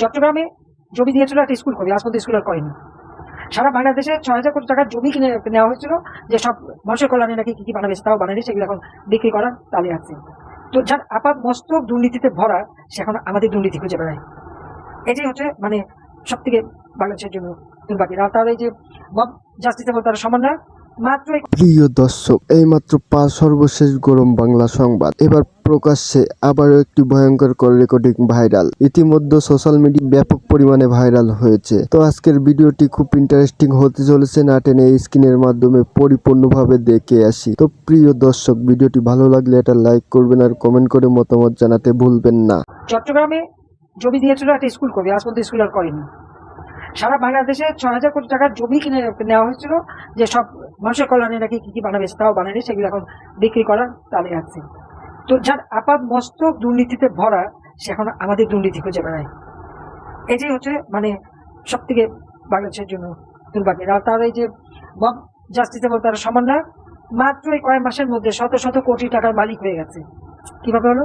চট্টগ্রামে জমি দিয়েছিল একটা স্কুল করবে আজ স্কুল আর করেনি সারা বাংলাদেশে ছয় হাজার কোটি টাকার জমি কিনে নেওয়া হয়েছিল, যে সব মানুষের কল্যাণে নাকি কি কি বানাবে তাও বানানি সেগুলো এখন বিক্রি করার তালে আছে। তো যার আপাত মস্তক দুর্নীতিতে ভরা, সে এখন আমাদের দুর্নীতি খুঁজে বেড়ায়। এটাই হচ্ছে মানে সব থেকে বাংলাদেশের জন্য দুর্ভাগ্যের আর তার এই যে মব জাস্টিস এবং তার সমন্বয় প্রিয় দর্শক এইমাত্র পাঁচ সর্বশেষ গরম বাংলা সংবাদ। এবার প্রকাশ্যে আবারও একটি ভয়ঙ্কর কল রেকর্ডিং ভাইরাল ইতিমধ্যে সোশ্যাল মিডিয়া ব্যাপক পরিমাণে ভাইরাল হয়েছে। তো আজকের ভিডিওটি খুব ইন্টারেস্টিং হতে চলেছে। না টেনে স্ক্রিনের মাধ্যমে পরিপূর্ণভাবে দেখে আসি। তো প্রিয় দর্শক ভিডিওটি ভালো লাগলে এটা লাইক করবেন আর কমেন্ট করে মতামত জানাতে ভুলবেন না। চট্টগ্রামে জমি দিয়েছিল একটা স্কুল করবে আজ পর্যন্ত স্কুল আর করেনি। সারা বাংলাদেশে ছয় হাজার কোটি টাকার জমি কিনে নেওয়া হয়েছিল যে সব মানুষের কল্যাণে নাকি কি কি বানাবে তাও বানানি সেগুলো এখন বিক্রি করার তালে আছে। তো যার আপাত মস্তক দুর্নীতিতে ভরা, সে এখন আমাদের দুর্নীতি খুঁজে বেড়ায়। এটাই হচ্ছে মানে সব থেকে বাংলাদেশের জন্য দুর্ভাগ্যের আর তার এই যে মব জাস্টিস এবং তার সমন্বয় মাত্র এই কয়েক মাসের মধ্যে শত শত কোটি টাকার মালিক হয়ে গেছে। কীভাবে হলো?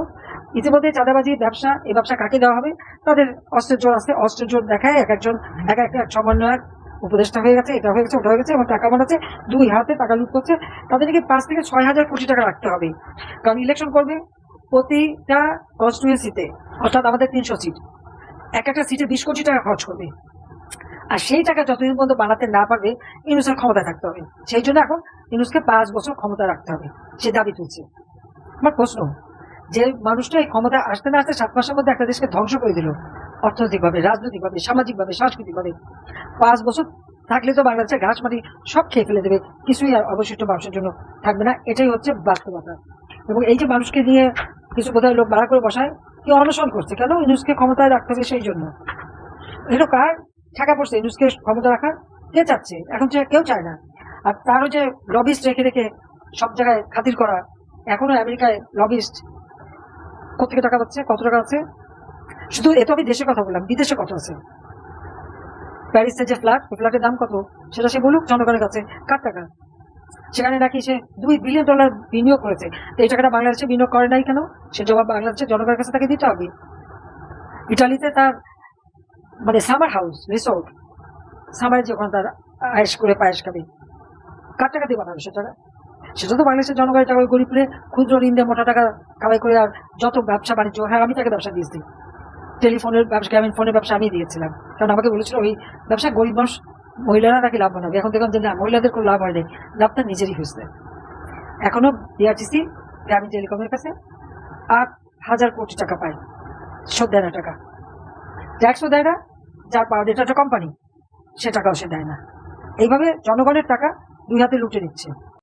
ইতিমধ্যে চাঁদাবাজি, ব্যবসা, এই ব্যবসা কাকে দেওয়া হবে? তাদের অস্ত্র জোর আছে, অস্ত্রের জোর দেখায় এক একজন, এক একটা সমন্বয়ক উপদেষ্টা হয়ে গেছে, এটা হয়ে গেছে, ওটা হয়ে গেছে এবং টাকা বানাচ্ছে দুই হাতে টাকা লুট করছে, তাদেরকে পাঁচ থেকে ছয় হাজার কোটি টাকা রাখতে হবে। কারণ ইলেকশন করবে প্রতিটা কনস্টিটুয়েন্সিতে অর্থাৎ আমাদের তিনশো সিট এক একটা সিটে বিশ কোটি টাকা খরচ করবে। আর সেই টাকা যতদিন পর্যন্ত বানাতে না পারবে ইউনুসের ক্ষমতা থাকতে হবে। সেই জন্য এখন ইউনুসকে পাঁচ বছর ক্ষমতা রাখতে হবে, সে দাবি তুলছে। আমার প্রশ্ন, যে মানুষটা এই ক্ষমতা আসতে না আসতে সাত মাসের মধ্যে একটা দেশকে ধ্বংস করে দিল অর্থনৈতিকভাবে, রাজনৈতিকভাবে, সামাজিকভাবে, সাংস্কৃতিকভাবে। পাঁচ বছর থাকলে তো বাংলাদেশের ঘাস মাটি সব খেয়ে ফেলে দেবে, কিছুই আর অবশিষ্ট মানুষের জন্য থাকবে না, এটাই হচ্ছে বাস্তবতা। এবং এই যে মানুষকে নিয়ে কিছু বোধহয় লোক ভাড়া করে বসায় কি অনশন করছে, কেন ইউনুসকে ক্ষমতায় রাখতে হবে সেই জন্য? এটা কার টাকা পড়ছে ইউনুসকে ক্ষমতা রাখা কে চাচ্ছে? এখন সে কেউ চায় না। আর তারও যে লবিস্ট রেখে রেখে সব জায়গায় খাতির করা, এখনও আমেরিকায় লবিস্ট কোথেকে টাকা পাচ্ছে, কত টাকা আছে? শুধু এত আমি দেশের কথা বললাম বিদেশে কত আছে। প্যারিসের যে ফ্ল্যাট ওই ফ্ল্যাটের দাম কত? সেটা সে বলুক, জনগণের কাছে। কার টাকা? সেখানে নাকি সে দুই বিলিয়ন ডলার বিনিয়োগ করেছে। এই টাকাটা বাংলাদেশে বিনিয়োগ করে নাই কেন? সে জবাব বাংলাদেশের জনগণের কাছে তাকে দিতে হবে। ইটালিতে তার মানে সামার হাউস রিসোর্ট সামারে যখন তার আয়েস করে পায়েস খাবে। কার টাকা দিয়ে বানাবে সেটা সেটা তো বাংলাদেশের জনগণের টাকা। গরিবরে ক্ষুদ্র ঋণ দিয়ে মোটা টাকা কামাই করে আর যত ব্যবসা বাণিজ্য হ্যাঁ আমি তাকে ব্যবসা দিয়েছি। টেলিফোনের ব্যবসা গ্রামীণ ফোনের ব্যবসা আমি দিয়েছিলাম। কারণ আমাকে বলেছিল, ওই ব্যবসা গরিব মানুষ, মহিলারা নাকি লাভ বানাবে এখন দেখলাম যে, না, মহিলাদের কোনো লাভ হয়নি লাভটা নিজেরই হয়েছে। এখনও বিআরটিসি গ্রামীণ টেলিকমের কাছে আট হাজার কোটি টাকা পায়। শোধ দেয় না টাকা। ট্যাক্সও দেয় না, যার পাওয়ার এটা একটা কোম্পানি সে টাকাও সে দেয় না। এইভাবে জনগণের টাকা দুই হাতে লুটে নিচ্ছে।